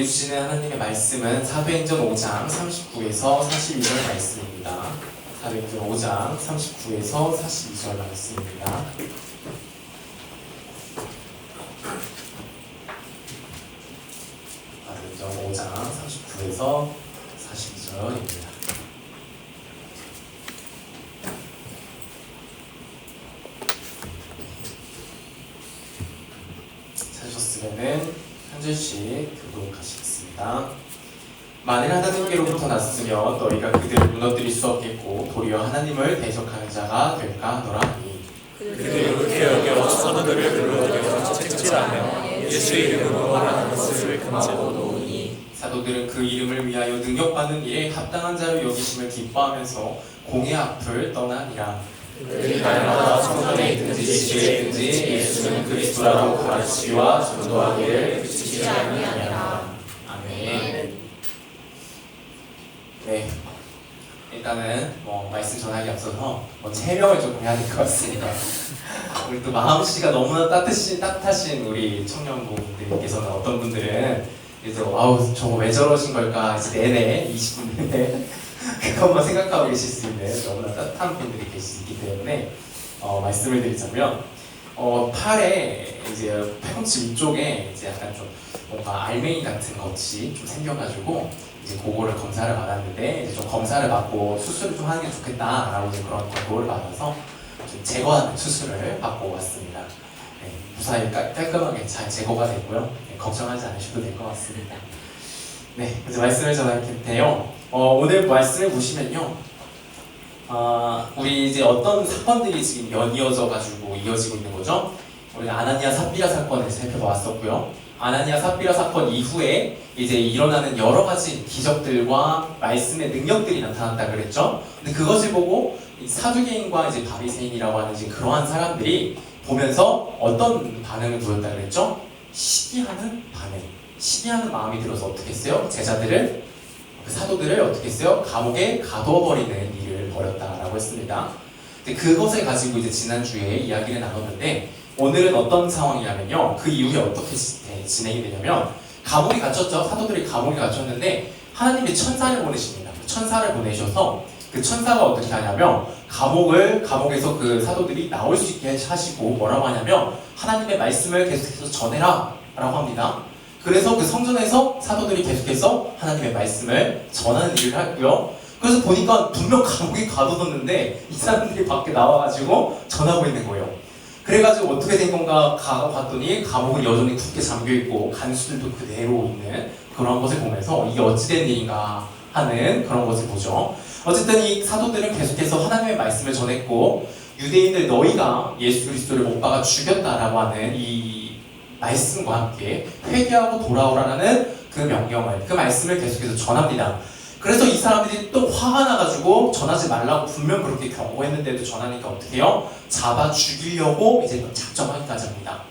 우리 주시는 하나님의 말씀은 사도행전 5장 39에서 42절 말씀입니다. 사도행전 5장 39에서 42절 말씀입니다. 사도행전 5장 39에서 42절입니다. 찾으셨으면은 한 절씩 교독하시겠습니다. 만일 하나님께로부터 났으면 너희가 그들을 무너뜨릴 수 없겠고 도리어 하나님을 대적하는 자가 될까 하노라 하니. 그들이 옳게 여겨 사도들을 불러들여 채찍질하며 예수 이름으로 말하는 것을 금지하고 노니. 사도들은 그 이름을 위하여 능력받는 일에 합당한 자로 여기심을 기뻐하면서 공의 앞을 떠나니라. 그들이 날마다 성전에 있든지 집에 있든지 예수는 그리스도라고 가르치기와 전도하기를 그치지 아니하니라 아멘 네 일단은 뭐 말씀 전하기 앞서서 뭐 해명을 좀 해야 될 것 같습니다. 우리 또 마음 씨가 너무나 따뜻신, 따뜻하신 우리 청년부분들께서는 어떤 분들은 이제 아우 저거 왜 저러신 걸까? 이제 내내 20분 내내 그것만 생각하고 계실 수 있는 너무나 따뜻한 분들이 계시기 때문에 어, 말씀을 드리자면 어, 팔에 이제 팔꿈치 위쪽에 이제 약간 좀 뭔가 알맹이 같은 것이 좀 생겨가지고 이제 그거를 검사를 받았는데 이제 좀 검사를 받고 수술을 좀 하는 게 좋겠다라고 이제 그런 권고를 받아서 좀 제거하는 수술을 받고 왔습니다. 네, 무사히 깔, 깔끔하게 잘 제거가 됐고요. 네, 걱정하지 않으셔도 될 것 같습니다. 네, 이제 말씀을 전할 텐데요. 어, 오늘 말씀을 보시면요. 아, 우리 이제 어떤 사건들이 지금 연이어져 가지고 이어지고 있는 거죠? 우리 아나니아 삽비라 사건을 살펴봤었고요. 아나니아 삽비라 사건 이후에 이제 일어나는 여러 가지 기적들과 말씀의 능력들이 나타났다 그랬죠. 근데 그것을 보고 이 사두개인과 이제 바리새인이라고 하는 이제 그러한 사람들이 보면서 어떤 반응을 보였다 그랬죠? 시기하는 반응, 시기하는 마음이 들어서 어떻게 했어요? 제자들을 그 사도들을 어떻게 했어요? 감옥에 가둬버리는 일을 벌였다라고 했습니다. 근데 그것을 가지고 이제 지난주에 이야기를 나눴는데 오늘은 어떤 상황이냐면요. 그 이후에 어떻게 지- 네, 진행이 되냐면 감옥에 갇혔죠. 사도들이 감옥에 갇혔는데 하나님이 천사를 보내십니다. 천사를 보내셔서 그 천사가 어떻게 하냐면 감옥을 감옥에서 그 사도들이 나올 수 있게 하시고 뭐라고 하냐면 하나님의 말씀을 계속해서 전해라라고 합니다. 그래서 그 성전에서 사도들이 계속해서 하나님의 말씀을 전하는 일을 하고요. 그래서 보니까 분명 감옥에 가둬뒀는데 이 사람들이 밖에 나와가지고 전하고 있는 거예요. 그래가지고 어떻게 된 건가 가 봤더니 감옥은 여전히 굳게 잠겨 있고 간수들도 그대로 있는 그런 것을 보면서 이게 어찌된 일인가 하는 그런 것을 보죠. 어쨌든 이 사도들은 계속해서 하나님의 말씀을 전했고 유대인들 너희가 예수 그리스도를 못 박아 죽였다라고 하는 이 말씀과 함께 회개하고 돌아오라는 그 명령을 그 말씀을 계속해서 전합니다. 그래서 이 사람들이 또 화가 나가지고 전하지 말라고 분명 그렇게 경고했는데도 전하니까 어떻게 해요? 잡아 죽이려고 이제 작정하기까지 합니다.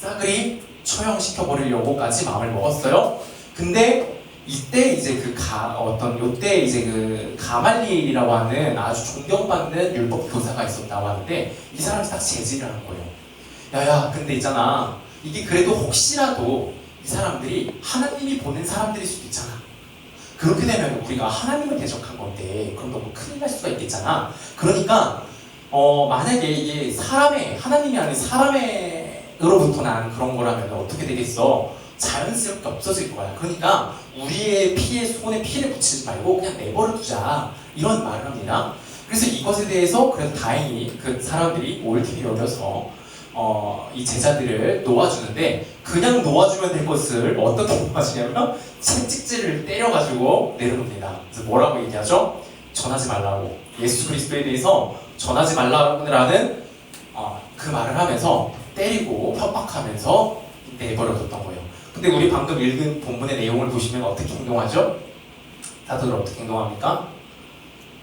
싸그리 처형시켜 버리려고까지 마음을 먹었어요. 근데 이때 이제 그 가, 어떤 요때 이제 그 가말리엘이라고 하는 아주 존경받는 율법 교사가 있었다고 하는데 이 사람이 딱 제지를 한 거예요. 야야, 근데 있잖아. 이게 그래도 혹시라도 이 사람들이 하나님이 보낸 사람들일 수도 있잖아. 그렇게 되면 우리가 하나님을 대적한 건데 그럼 너무 큰일 날 수가 있겠잖아. 그러니까 어 만약에 이게 사람의 하나님이 아닌 사람의로부터 난 그런 거라면 어떻게 되겠어? 자연스럽게 없어질 거야. 그러니까 우리의 피에 손에 피를 붙이지 말고 그냥 내버려 두자 이런 말을 합니다. 그래서 이것에 대해서 그래도 다행히 그 사람들이 옳게 여겨서 어, 이 제자들을 놓아주는데 그냥 놓아주면 될 것을 어떻게 놓아주냐면 채찍질을 때려가지고 내려놓습니다. 그래서 뭐라고 얘기하죠? 전하지 말라고 예수 그리스도에 대해서 전하지 말라는 어, 그 말을 하면서 때리고 협박하면서 내버려뒀던 거예요. 근데 우리 방금 읽은 본문의 내용을 보시면 어떻게 행동하죠? 다들 어떻게 행동합니까?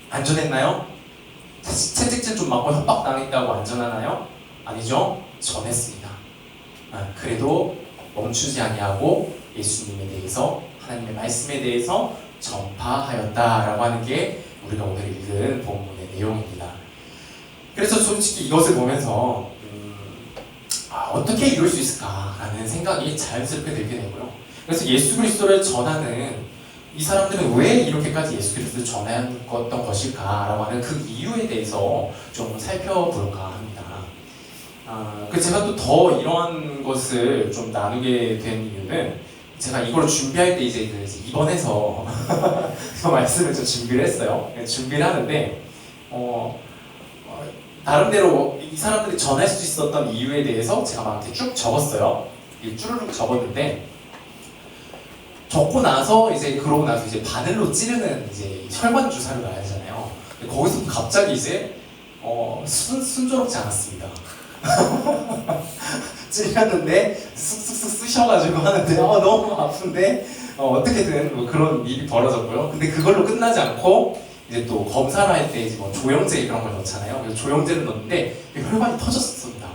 안전했나요? 채- 채찍질 좀 맞고 협박 당했다고 아니죠. 전했습니다. 아, 그래도 멈추지 아니하고 예수님에 대해서 하나님의 말씀에 대해서 전파하였다라고 하는 게 우리가 오늘 읽은 본문의 내용입니다. 그래서 솔직히 이것을 보면서 음, 아, 어떻게 이룰 수 있을까라는 생각이 자연스럽게 들게 되고요. 그래서 예수 그리스도를 전하는 이 사람들은 왜 이렇게까지 예수 그리스도를 전했던 것일까라고 하는 그 이유에 대해서 좀 살펴볼까. 아, 그 제가 또 더 이러한 것을 좀 나누게 된 이유는 제가 이걸 준비할 때 이제 그 입원해서 그 말씀을 좀 준비를 했어요. 네, 준비를 하는데 어, 어, 나름대로 이 사람들이 전할 수 있었던 이유에 대해서 제가 막 이렇게 쭉 적었어요. 쭈르륵 적었는데 적고 나서 이제 그러고 나서 이제 바늘로 찌르는 이제 혈관 주사를. 근데 거기서 갑자기 이제 어, 순, 순조롭지 않았습니다. 찔렸는데 쑥쑥쑥 쑤셔가지고 하는데 어, 너무 아픈데 어, 어떻게든 뭐 그런 일이 벌어졌고요. 근데 그걸로 끝나지 않고 이제 또 검사를 할 때 이제 뭐 조영제 이런 걸 넣잖아요. 그래서 조영제를 넣는데 혈관이 터졌습니다.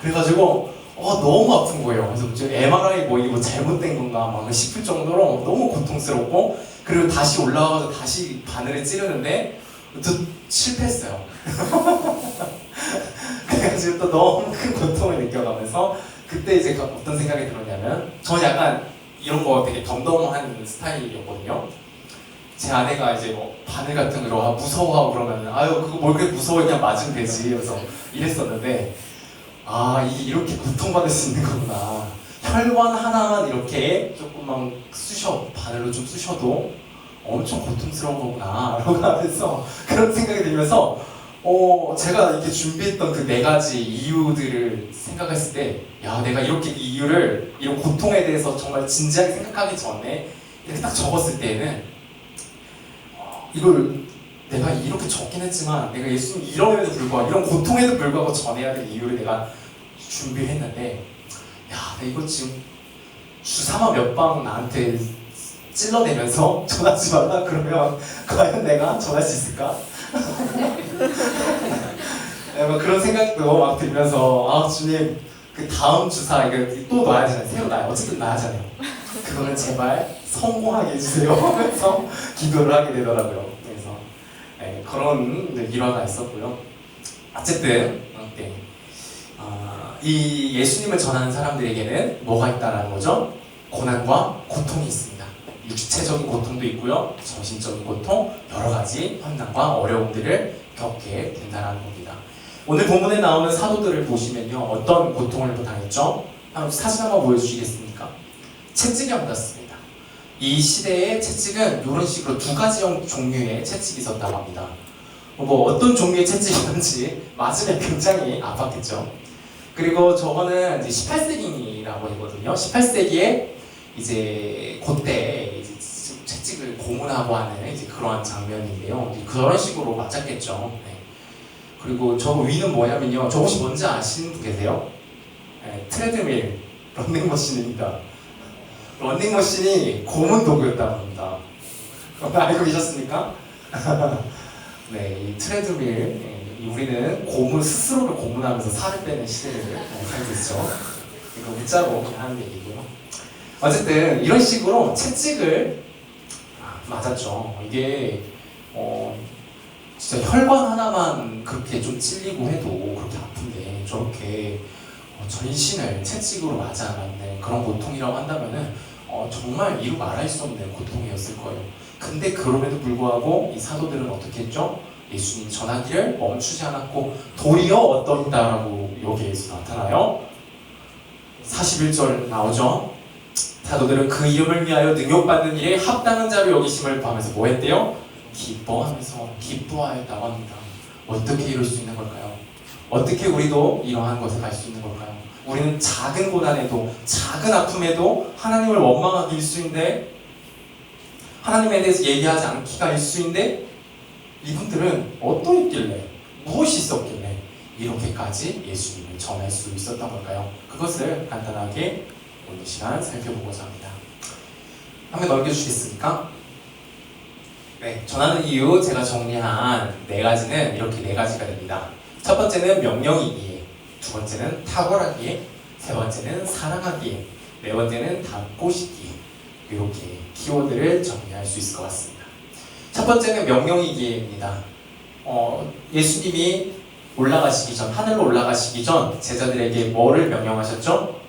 그래가지고 어, 너무 아픈 거예요. 그래서 저 MRI 뭐 이거 잘못된 건가 막 싶을 정도로 너무 고통스럽고 그리고 다시 올라가서 다시 바늘을 찌르는데 또 실패했어요. 그래가지고 또 너무 큰 고통을 느껴가면서 그때 이제 그 어떤 생각이 들었냐면 저는 약간 이런 거 되게 덤덤한 스타일이었거든요. 제 아내가 이제 뭐 바늘 같은 거 아, 무서워하고 그러면 아유 그거 뭘 그렇게 무서워? 그냥 맞으면 되지. 그래서 이랬었는데 아 이게 이렇게 고통받을 수 있는 거구나. 혈관 하나만 이렇게 조금만 쑤셔 바늘로 좀 쑤셔도 엄청 고통스러운 거구나. 라고 하면서 그런 생각이 들면서 어 제가 이렇게 준비했던 그 네 가지 이유들을 생각했을 때 야 내가 이렇게 이 이유를 이런 고통에 대해서 정말 진지하게 생각하기 전에 이렇게 딱 적었을 때에는 어, 이걸 내가 이렇게 적긴 했지만 내가 예수님 이럼에도 불구하고 이런 고통에도 불구하고 전해야 될 이유를 내가 준비를 했는데 야 내가 이거 지금 주사만 몇방 나한테 찔러내면서 전하지 말라 그러면 과연 내가 전할 수 있을까? 네, 뭐 그런 생각도 막 들면서 아 주님 그 다음 주사 이거 또 놔야 되잖아요 새로 놔요 어쨌든 놔야 잖아요 그거는 제발 성공하게 해주세요 하면서 기도를 하게 되더라고요 그래서 네, 그런 일화가 있었고요 어쨌든 네. 아, 이 예수님을 전하는 사람들에게는 뭐가 있다라는 거죠? 고난과 고통이 있습니다. 육체적인 고통도 있고요, 정신적인 고통, 여러 가지 환난과 어려움들을 겪게 된다는 겁니다. 오늘 본문에 나오는 사도들을 보시면요, 어떤 고통을 당했죠? 한번 사진 한번 보여주시겠습니까? 채찍에 맞았습니다. 이 시대의 채찍은 이런 식으로 두 가지 형- 종류의 채찍이 있었다고 합니다. 뭐 어떤 종류의 채찍이었는지 맞으면 굉장히 아팠겠죠. 그리고 저거는 이제 18세기라고 하거든요. 18세기에 이제 그때 고문하고 하는 이제 그러한 장면인데요. 그런 식으로 맞았겠죠. 네. 그리고 저 위는 뭐냐면요. 저 혹시 뭔지 아시는 분 계세요? 네, 트레드밀 런닝머신입니다. 런닝머신이 고문 도구였다고 합니다. 알고 계셨습니까? 네, 이 트레드밀 예, 이 우리는 고문 스스로를 고문하면서 살을 빼는 시대를 네, 살고 있죠. 이거 문자로 하는 얘기고요. 어쨌든 이런 식으로 채찍을 아, 맞았죠. 이게 어, 진짜 혈관 하나만 그렇게 좀 찔리고 해도 그렇게 아픈데 저렇게 어, 전신을 채찍으로 맞아 맞는 그런 고통이라고 한다면은 어, 정말 이루 말할 수 없는 고통이었을 거예요. 근데 그럼에도 불구하고 이 사도들은 어떻게 했죠? 예수님 전하기를 멈추지 않았고 도리어 어떠했다라고 여기에서 나타나요. 41절 나오죠. 사도들은 그 이름을 위하여 능욕받는 일에 합당한 자로 여기심을 범해서 뭐 했대요? 기뻐하면서 기뻐하였다고 합니다. 어떻게 이룰 수 있는 걸까요? 어떻게 우리도 이러한 것을 갈수 있는 걸까요? 우리는 작은 고난에도 작은 아픔에도 하나님을 원망하기 일수인데 하나님에 대해서 얘기하지 않기가 일수인데 이분들은 어떠했길래 무엇이 있었길래 이렇게까지 예수님을 전할 수 있었던 걸까요? 그것을 간단하게 오늘 시간 살펴보고자 합니다. 한번 넘겨주시겠습니까? 네, 전하는 이유 제가 정리한 네 가지는 이렇게 네 가지가 됩니다. 첫 번째는 명령이기에, 두 번째는 탁월하기에, 세 번째는 사랑하기에, 네 번째는 닮고 싶기에 이렇게 키워드를 정리할 수 있을 것 같습니다. 첫 번째는 명령이기에입니다. 어, 예수님이 올라가시기 전, 하늘로 올라가시기 전 제자들에게 뭐를 명령하셨죠?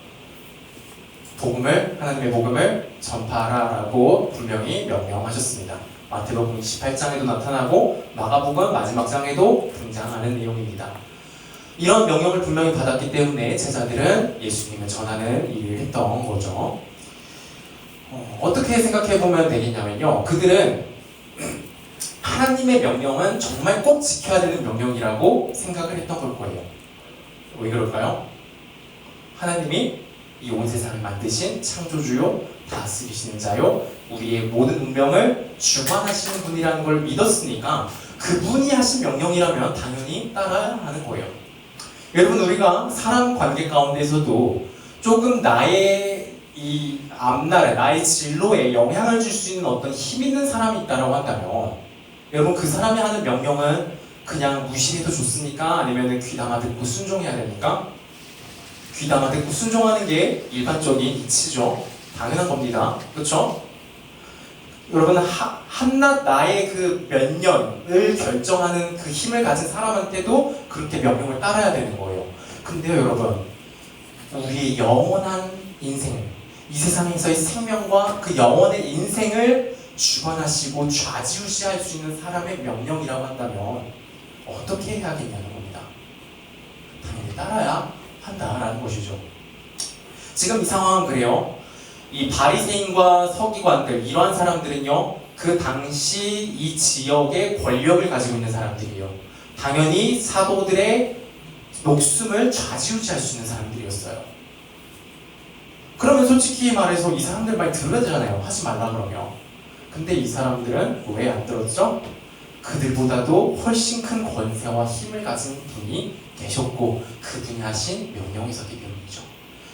복음을 하나님의 복음을 전파하라라고 분명히 명령하셨습니다. 마태복음 28장에도 나타나고 마가복음 마지막 장에도 등장하는 내용입니다. 이런 명령을 분명히 받았기 때문에 제자들은 예수님을 전하는 일을 했던 거죠. 어, 어떻게 생각해 보면 되겠냐면요. 그들은 하나님의 명령은 정말 꼭 지켜야 되는 명령이라고 생각을 했던 걸 거예요. 왜 그럴까요? 하나님이 이 온 세상을 만드신 창조주요, 다스리시는 자요, 우리의 모든 운명을 주관하시는 분이라는 걸 믿었으니까 그분이 하신 명령이라면 당연히 따라야 하는 거예요. 여러분 우리가 사람 관계 가운데서도 조금 나의 이 앞날에 나의 진로에 영향을 줄 수 있는 어떤 힘 있는 사람이 있다라고 한다면 여러분 그 사람이 하는 명령은 그냥 무시해도 좋습니까? 아니면 귀담아 듣고 순종해야 됩니까? 귀담아 듣고 순종하는 게 일반적인 이치죠. 당연한 겁니다. 그렇죠? 여러분 하- 한낱 나의 그 몇 년을 결정하는 그 힘을 가진 사람한테도 그렇게 명령을 따라야 되는 거예요. 근데요 여러분 우리의 영원한 인생 이 세상에서의 생명과 그 영원의 인생을 주관하시고 좌지우지할 수 있는 사람의 명령이라고 한다면 어떻게 해야겠냐는 겁니다. 당연히 따라야 한다라는 것이죠. 지금 이 상황은 그래요. 이 바리새인과 서기관들 이러한 사람들은요 그 당시 이 지역의 권력을 가지고 있는 사람들이에요. 당연히 사도들의 목숨을 좌지우지할 수 있는 사람들이었어요. 그러면 솔직히 말해서 이 사람들 말 들어야 되잖아요. 하지 말라 그러면. 근데 이 사람들은 왜 안 들었죠? 그들보다도 훨씬 큰 권세와 힘을 가진 분이 계셨고 그분이 하신 명령이 있었기 때문이죠.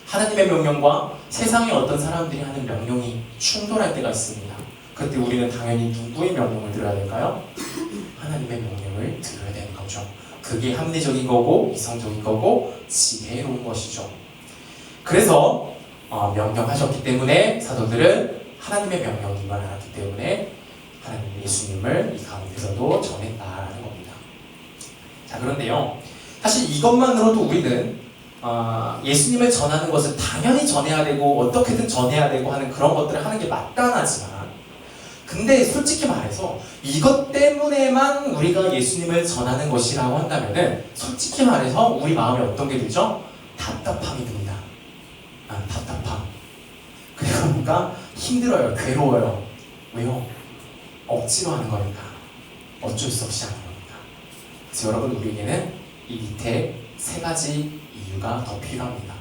하나님의 명령과 세상의 어떤 사람들이 하는 명령이 충돌할 때가 있습니다. 그때 우리는 당연히 누구의 명령을 들어야 될까요? 하나님의 명령을 들어야 되는 거죠. 그게 합리적인 거고 이성적인 거고 지혜로운 것이죠. 그래서 어, 명령하셨기 때문에 사도들은 하나님의 명령이만 알았기 때문에 하나님 예수님을 이 가운데서도 전했다라는 겁니다. 자 그런데요, 사실 이것만으로도 우리는 어, 예수님을 전하는 것을 당연히 전해야 되고 어떻게든 전해야 되고 하는 그런 것들을 하는 게 마땅하지만 근데 솔직히 말해서 이것 때문에만 우리가 예수님을 전하는 것이라고 한다면은 솔직히 말해서 우리 마음에 어떤 게 들죠? 답답함이 듭니다. 아, 답답함. 그리고 뭔가 힘들어요. 괴로워요. 왜요? 억지로 하는 거니까. 어쩔 수 없이 하는 거니까. 그래서 여러분 우리에게는 이 밑에 세 가지 이유가 더 필요합니다.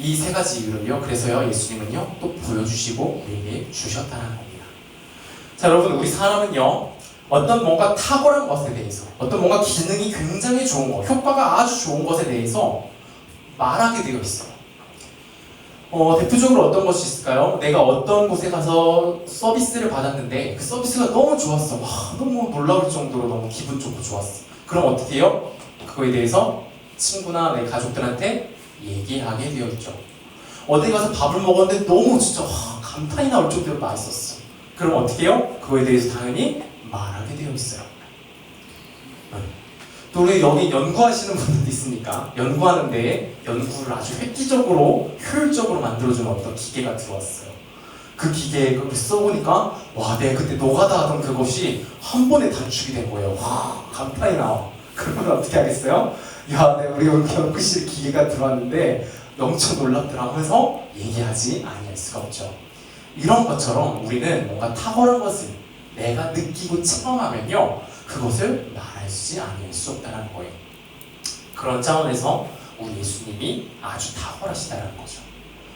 이 세 가지 이유를요. 그래서요 예수님은요 또 보여주시고 우리에게 주셨다는 겁니다. 자 여러분 우리 사람은요 어떤 뭔가 탁월한 것에 대해서 어떤 뭔가 기능이 굉장히 좋은 것, 효과가 아주 좋은 것에 대해서 말하게 되어 있어요. 어, 대표적으로 어떤 것이 있을까요? 내가 어떤 곳에 가서 서비스를 받았는데 그 서비스가 너무 좋았어. 와, 너무 놀라울 정도로 너무 기분 좋고 좋았어. 그럼 어떻게 해요? 그거에 대해서 친구나 내 가족들한테 얘기하게 되어 있죠. 어디 가서 밥을 먹었는데 너무 진짜 와, 감탄이 나올 정도로 맛있었어. 그럼 어떻게 해요? 그거에 대해서 당연히 말하게 되어 있어요. 네. 또 우리 여기 연구하시는 분들도 있으니까 연구하는데 연구를 아주 획기적으로 효율적으로 만들어주는 어떤 기계가 들어왔어요. 그 기계에 그걸 써보니까 와 내가 그때 노가다 하던 그것이 한 번에 단축이 된 거예요. 와 감탄이 나와. 그러면 어떻게 하겠어요? 야, 내 우리 연구실 기계가 들어왔는데 엄청 놀랍더라 하면서 얘기하지 아니할 수가 없죠. 이런 것처럼 우리는 뭔가 탁월한 것을 내가 느끼고 체험하면요 그것을 말하지 아니할 수 없다는 거예요. 그런 차원에서 우리 예수님이 아주 탁월하시다는 거죠.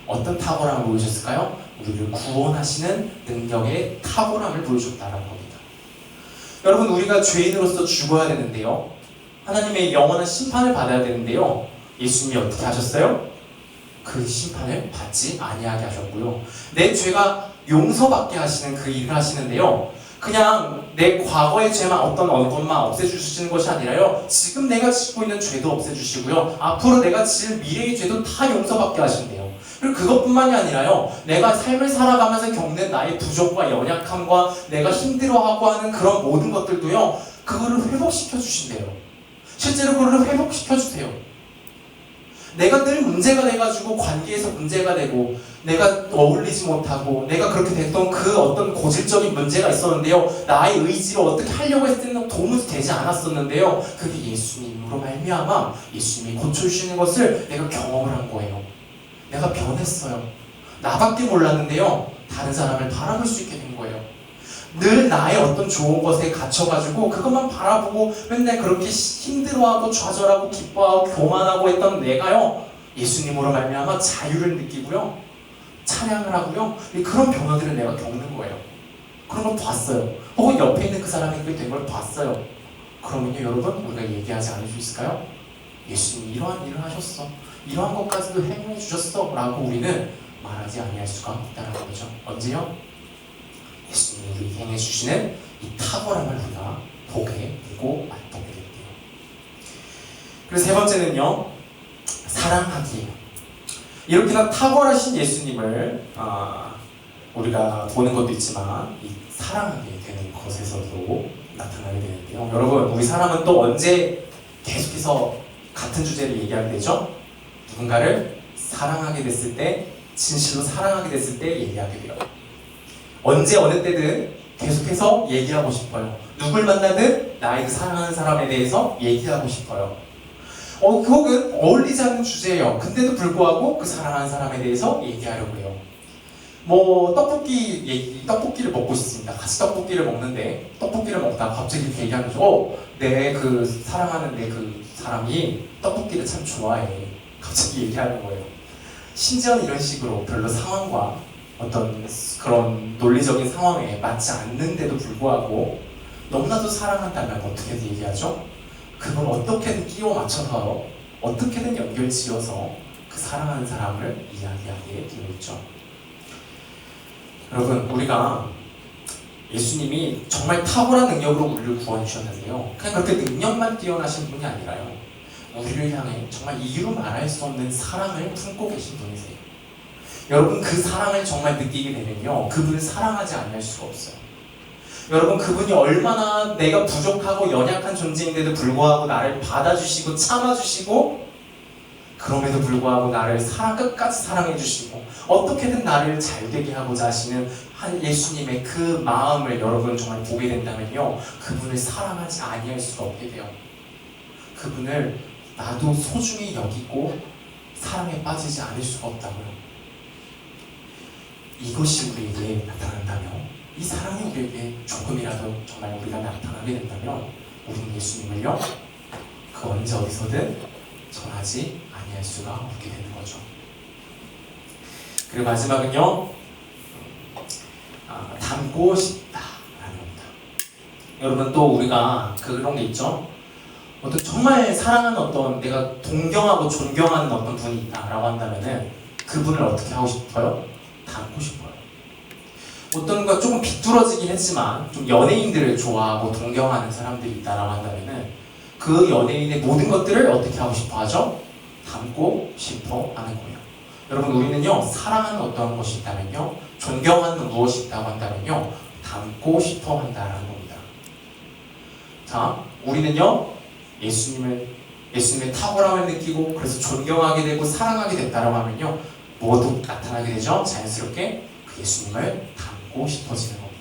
어떤 탁월함을 보여주셨을까요? 우리를 구원하시는 능력의 탁월함을 보여줬다는 겁니다. 여러분 우리가 죄인으로서 죽어야 되는데요. 하나님의 영원한 심판을 받아야 되는데요. 예수님이 어떻게 하셨어요? 그 심판을 받지 아니하게 하셨고요. 내 죄가 용서받게 하시는 그 일을 하시는데요. 그냥 내 과거의 죄만 어떤 것만 없애주시는 것이 아니라요. 지금 내가 짓고 있는 죄도 없애주시고요. 앞으로 내가 지을 미래의 죄도 다 용서받게 하신대요. 그리고 그것뿐만이 아니라요. 내가 삶을 살아가면서 겪는 나의 부족과 연약함과 내가 힘들어하고 하는 그런 모든 것들도요. 그거를 회복시켜 주신대요. 실제로 그거를 회복시켜 주세요. 내가 늘 문제가 돼가지고 관계에서 문제가 되고 내가 어울리지 못하고 내가 그렇게 됐던 그 어떤 고질적인 문제가 있었는데요. 나의 의지로 어떻게 하려고 했을 도무지 되지 않았었는데요. 그게 예수님으로 말미암아 예수님이 고쳐주시는 것을 내가 경험을 한 거예요. 내가 변했어요. 나밖에 몰랐는데요. 다른 사람을 바라볼 수 있게 된 거예요. 늘 나의 어떤 좋은 것에 갇혀가지고 그것만 바라보고 맨날 그렇게 힘들어하고 좌절하고 기뻐하고 교만하고 했던 내가요 예수님으로 말미암아 자유를 느끼고요 찬양을 하고요 그런 변화들을 내가 겪는 거예요. 그런 걸 봤어요. 혹은 옆에 있는 그 사람이 그렇게 된 걸 봤어요. 그러면요 여러분 우리가 얘기하지 않을 수 있을까요? 예수님이 이러한 일을 하셨어. 이러한 것까지도 행해 주셨어. 라고 우리는 말하지 아니할 수가 있다는 거죠. 언제요? 예수님이 행해 주시는 이 탁월함을 우리가 보게 되고 맛보게 될게요. 그래서 세 번째는요, 사랑하기예요. 이렇게나 탁월하신 예수님을 아, 우리가 보는 것도 있지만 이 사랑하게 되는 것에서도 나타나게 되는데요. 여러분, 우리 사람은 또 언제 계속해서 같은 주제를 얘기하게 되죠? 누군가를 사랑하게 됐을 때, 진실로 사랑하게 됐을 때 얘기하게 돼요. 언제 어느 때든 계속해서 얘기하고 싶어요. 누굴 만나든 그 사랑하는 사람에 대해서 얘기하고 싶어요. 어, 혹은 어울리지 않는 주제예요. 근데도 불구하고 그 사랑하는 사람에 대해서 얘기하려고 해요. 뭐 떡볶이 얘기, 떡볶이를 먹고 싶습니다. 같이 떡볶이를 먹는데 떡볶이를 먹다가 갑자기 이렇게 얘기하는 거죠. 어, 내 그 사랑하는 내 그 사람이 떡볶이를 참 좋아해. 갑자기 얘기하는 거예요. 심지어는 이런 식으로 별로 상황과 어떤 그런 논리적인 상황에 맞지 않는데도 불구하고 너무나도 사랑한다면 어떻게든 얘기하죠? 그걸 어떻게든 끼워 맞춰서 어떻게든 연결 지어서 그 사랑하는 사람을 이야기하게 되어 있죠. 여러분, 우리가 예수님이 정말 탁월한 능력으로 우리를 구원 주셨는데요. 그냥 그렇게 능력만 뛰어나신 분이 아니라요. 우리를 향해 정말 이유로 말할 수 없는 사랑을 품고 계신 분이세요. 여러분 그 사랑을 정말 느끼게 되면요 그분을 사랑하지 않을 수가 없어요. 여러분 그분이 얼마나 내가 부족하고 연약한 존재인데도 불구하고 나를 받아주시고 참아주시고 그럼에도 불구하고 나를 사랑 끝까지 사랑해 주시고 어떻게든 나를 잘되게 하고자 하시는 한 예수님의 그 마음을 여러분 정말 보게 된다면요 그분을 사랑하지 아니할 수가 없게 돼요. 그분을 나도 소중히 여기고 사랑에 빠지지 않을 수가 없다고요. 이것이 우리에게 나타난다면 이 사랑이 우리에게 조금이라도 정말 우리가 나타나게 된다면 우리는 예수님을요 그 언제 어디서든 전하지 아니할 수가 없게 되는 거죠. 그리고 마지막은요 아, 닮고 싶다라는 겁니다. 여러분 또 우리가 그런 게 있죠. 어떤 정말 사랑하는 어떤 내가 동경하고 존경하는 어떤 분이 있다라고 한다면은 그분을 어떻게 하고 싶어요? 닮고 싶어요. 어떤 거 조금 비뚤어지긴 했지만 좀 연예인들을 좋아하고 동경하는 사람들이 있다라고 한다면은 그 연예인의 모든 것들을 어떻게 하고 싶어 하죠? 닮고 싶어 하는 거예요. 여러분 우리는요 사랑하는 어떠한 것이 있다면요 존경하는 무엇이 있다고 한다면요 닮고 싶어 한다라는 겁니다. 자 우리는요 예수님을 예수님의 탁월함을 느끼고 그래서 존경하게 되고 사랑하게 됐다라고 하면요 모두 나타나게 되죠. 자연스럽게 그 예수님을 닮고 싶어지는 겁니다.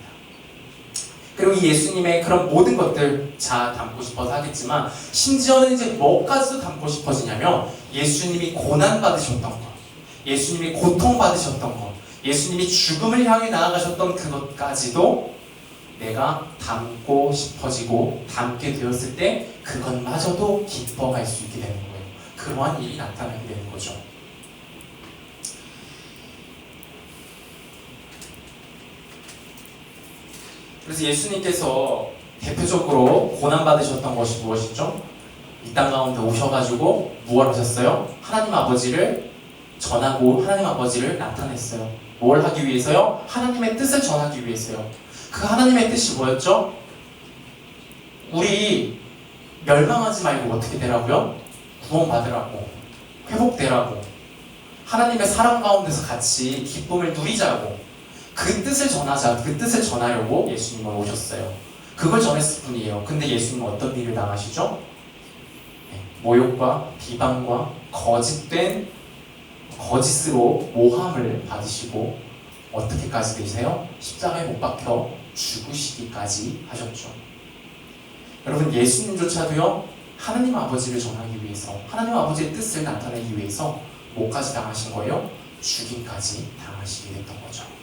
그리고 이 예수님의 그런 모든 것들 자 닮고 싶어서 하겠지만 심지어는 이제 뭐까지도 닮고 싶어지냐면 예수님이 고난 받으셨던 것, 예수님이 고통 받으셨던 것, 예수님이 죽음을 향해 나아가셨던 그것까지도 내가 닮고 싶어지고 닮게 되었을 때 그것마저도 기뻐할 수 있게 되는 거예요. 그러한 일이 나타나게 되는 거죠. 그래서 예수님께서 대표적으로 고난 받으셨던 것이 무엇이죠? 이 땅 가운데 오셔가지고 무엇 하셨어요? 하나님 아버지를 전하고 하나님 아버지를 나타냈어요. 뭘 하기 위해서요? 하나님의 뜻을 전하기 위해서요. 그 하나님의 뜻이 뭐였죠? 우리 멸망하지 말고 어떻게 되라고요? 구원받으라고 회복되라고 하나님의 사랑 가운데서 같이 기쁨을 누리자고 그 뜻을 전하자 그 뜻을 전하려고 예수님은 오셨어요. 그걸 전했을 뿐이에요. 근데 예수님은 어떤 일을 당하시죠? 네, 모욕과 비방과 거짓된 거짓으로 모함을 받으시고 어떻게까지 되세요? 십자가에 못 박혀 죽으시기까지 하셨죠. 여러분 예수님조차도요 하나님 아버지를 전하기 위해서 하나님 아버지의 뜻을 나타내기 위해서 뭐까지 당하신 거예요? 죽임까지 당하시게 됐던 거죠.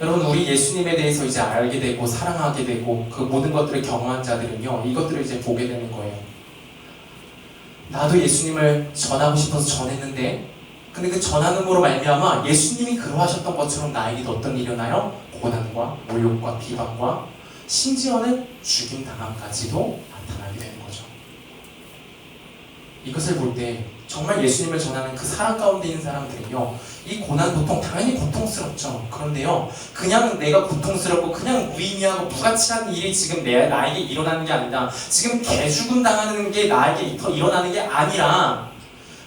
여러분 우리 예수님에 대해서 이제 알게 되고 사랑하게 되고 그 모든 것들을 경험한 자들은요 이것들을 이제 보게 되는 거예요. 나도 예수님을 전하고 싶어서 전했는데 근데 그 전함으로 말미암아 예수님이 그러하셨던 것처럼 나에게도 어떤 일이 일어나요? 고난과 모욕과 비방과 심지어는 죽임 당함까지도 나타나게 되는 거죠. 이것을 볼때 정말 예수님을 전하는 그 사랑 가운데 있는 사람들은요, 이 고난 고통 당연히 고통스럽죠. 그런데요, 그냥 내가 고통스럽고 그냥 무의미하고 무가치한 일이 지금 내 나에게 일어나는 게 아니라 지금 개죽음 당하는 게 나에게 더 일어나는 게 아니라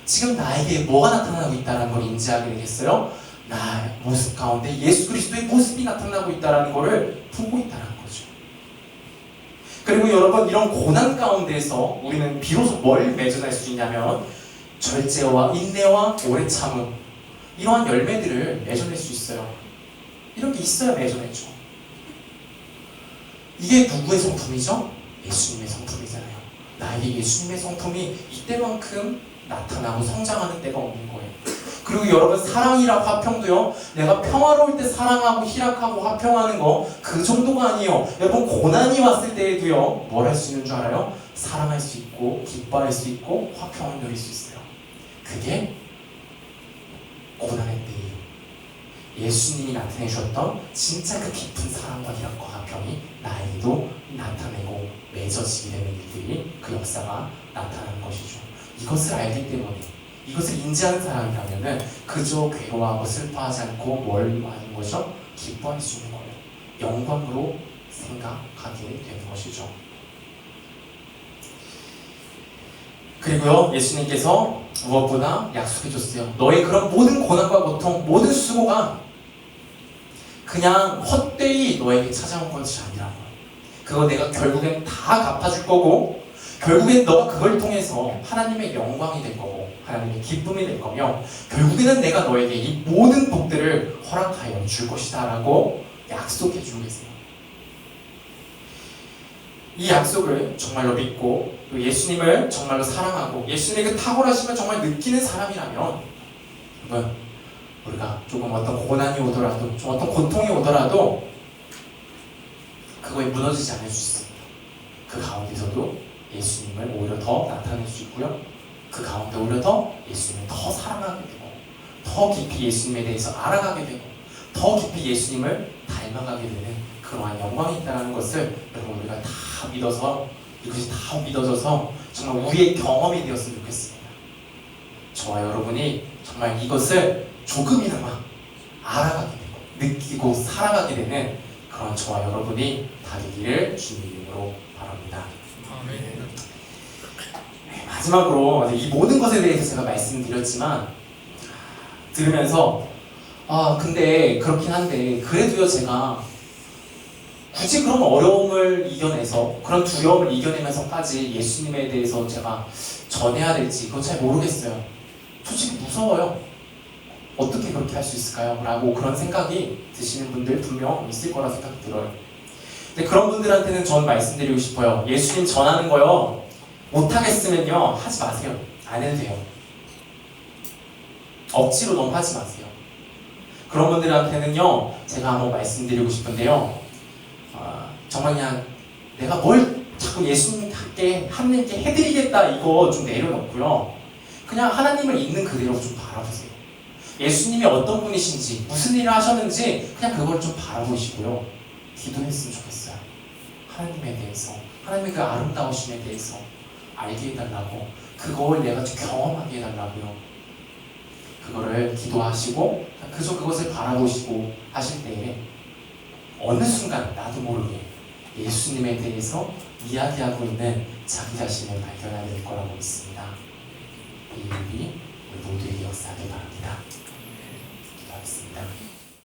지금 나에게 뭐가 나타나고 있다는 걸 인지하게 되겠어요? 나의 모습 가운데 예수 그리스도의 모습이 나타나고 있다는 것을 보고 있다는 거죠. 그리고 여러분 이런 고난 가운데서 우리는 비로소 뭘 맺어낼 수 있냐면 절제와 인내와 오래 참음 이러한 열매들을 맺어낼 수 있어요. 이런 게 있어야 맺어내죠. 이게 누구의 성품이죠? 예수님의 성품이잖아요. 나에게 예수님의 성품이 이때만큼 나타나고 성장하는 때가 없는 거예요. 그리고 여러분 사랑이랑 화평도요. 내가 평화로울 때 사랑하고 희락하고 화평하는 거 그 정도가 아니에요. 여러분 고난이 왔을 때에도요. 뭘 할 수 있는 줄 알아요? 사랑할 수 있고 기뻐할 수 있고 화평을 누릴 수 있어요. 그게 고난의 때예요. 예수님이 나타내 주셨던 진짜 그 깊은 사랑과 희락과 화평이 나에게도 나타내고 맺어지게 되는 일들이 그 역사가 나타나는 것이죠. 이것을 알기 때문에 이것을 인지하는 사람이라면은 그저 괴로워하고 슬퍼하지 않고 뭘 하는 거죠? 기뻐할 수 있는 거예요. 영광으로 생각하게 되는 것이죠. 그리고요, 예수님께서 무엇보다 약속해 줬어요. 너의 그런 모든 고난과 고통, 모든 수고가 그냥 헛되이 너에게 찾아온 것이 아니라고. 그거 내가 결국엔 다 갚아줄 거고, 결국엔 너가 그걸 통해서 하나님의 영광이 될 거고, 하나님의 기쁨이 될 거며, 결국에는 내가 너에게 이 모든 복들을 허락하여 줄 것이다 라고 약속해 주고 계세요. 이 약속을 정말로 믿고 또 예수님을 정말로 사랑하고 예수님의 그 탁월하심을 정말 느끼는 사람이라면 여러분 우리가 조금 어떤 고난이 오더라도 좀 어떤 고통이 오더라도 그거에 무너지지 않을 수 있습니다. 그 가운데서도 예수님을 오히려 더 나타낼 수 있고요. 그 가운데 오히려 더 예수님을 더 사랑하게 되고 더 깊이 예수님에 대해서 알아가게 되고 더 깊이 예수님을 닮아가게 되는 그러한 영광이 있다는 것을 여러분 우리가 다 믿어서 이것이 다 믿어져서 정말 우리의 경험이 되었으면 좋겠습니다. 저와 여러분이 정말 이것을 조금이나마 알아가게 되고 느끼고 살아가게 되는 그런 저와 여러분이 다 되기를 주님 이름으로 바랍니다. 네, 마지막으로 이 모든 것에 대해서 제가 말씀드렸지만 들으면서 아 근데 그렇긴 한데 그래도요 제가 굳이 그런 어려움을 이겨내서 그런 두려움을 이겨내면서까지 예수님에 대해서 제가 전해야 될지 그건 잘 모르겠어요. 솔직히 무서워요. 어떻게 그렇게 할 수 있을까요? 라고 그런 생각이 드시는 분들 분명 있을 거라 생각이 들어요. 근데 그런 분들한테는 전 말씀드리고 싶어요. 예수님 전하는 거요. 못하겠으면요. 하지 마세요. 안 해도 돼요. 억지로 너무 하지 마세요. 그런 분들한테는요. 제가 한번 말씀드리고 싶은데요. 아, 정말 그냥 내가 뭘 자꾸 예수님께 하나님께 해드리겠다 이거 좀 내려놓고요. 그냥 하나님을 있는 그대로 좀 바라보세요. 예수님이 어떤 분이신지 무슨 일을 하셨는지 그냥 그걸 좀 바라보시고요. 기도했으면 좋겠어요. 하나님에 대해서 하나님의 그 아름다우심에 대해서 알게 해달라고 그걸 내가 좀 경험하게 해달라고요. 그거를 기도하시고 그저 그것을 바라보시고 하실 때에 어느 순간 나도 모르게 예수님에 대해서 이야기하고 있는 자기 자신을 발견하게 될 거라고 믿습니다. 이 일이 모두에게 역사하길 바랍니다. 기도하겠습니다.